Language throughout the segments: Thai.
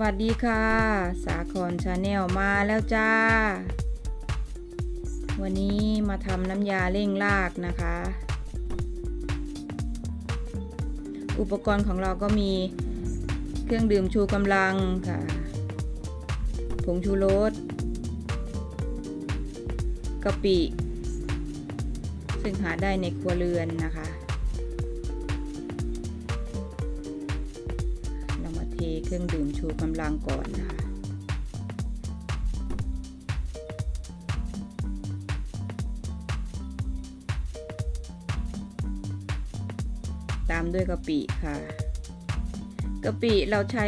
วัสดีค่ะ สาครชาแนลมาแล้วจ้า วันนี้มาทำน้ำยาเร่งรากนะคะ อุปกรณ์ของเราก็มีเครื่องดื่มชูกำลังค่ะ ผงชูรสกะปิ ซึ่งหาได้ในครัวเรือนนะคะ เครื่องดื่มชูกำลังก่อนนะคะตามด้วยกะปิค่ะกะปิเราใช้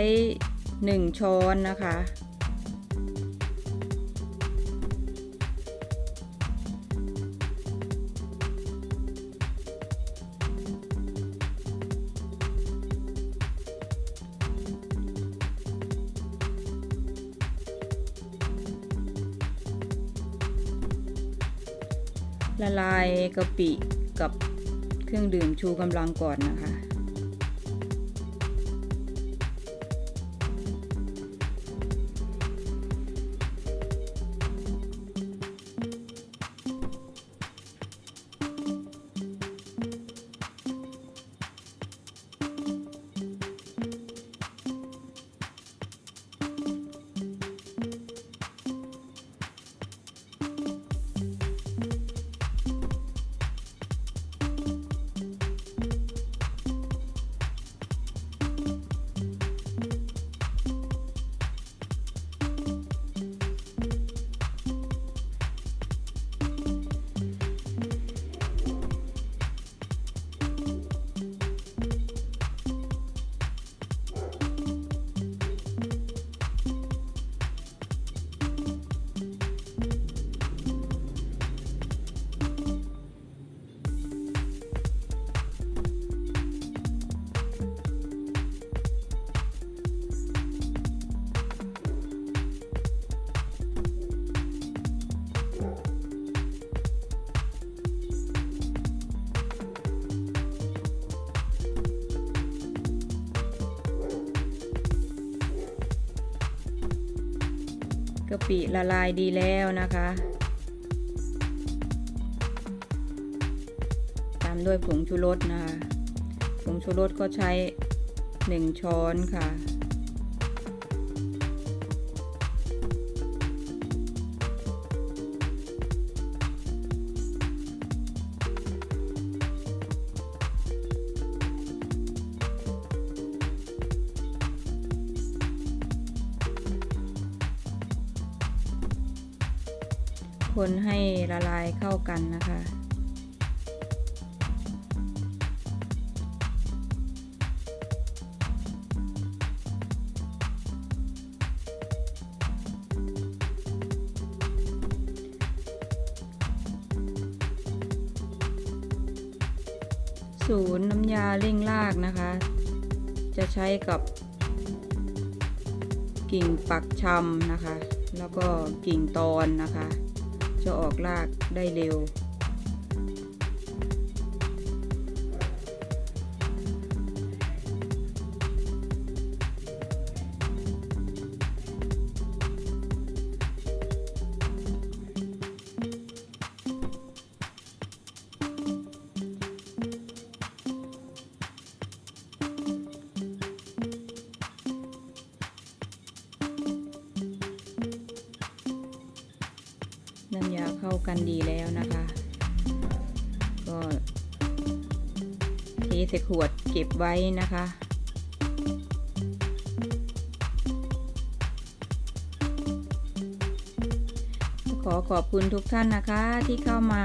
1 ช้อนนะคะ ละลายกะปิกับเครื่องดื่มชูกำลังก่อนนะคะ กะปิละลายดีแล้วนะคะตามด้วยผงชูรสนะคะผงชูรสก็ใช้ 1 ช้อนค่ะ คนให้ละลายเข้ากันนะคะ ศูนย์น้ำยาเร่งรากนะคะ จะใช้กับกิ่งปักชำนะคะ แล้วก็กิ่งตอนนะคะ จะออกรากได้เร็ว น้ำยาเข้ากันดีแล้วนะคะ ก็เทใส่ขวดเก็บไว้นะคะขอขอบคุณทุกท่านนะคะที่เข้ามา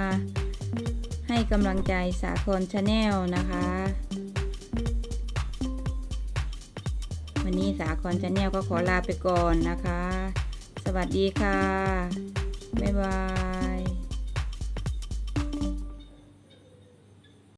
ให้กำลังใจสาครชาแนลนะคะ วันนี้สาครชาแนลก็ขอลาไปก่อนนะคะ สวัสดีค่ะ บ๊ายบาย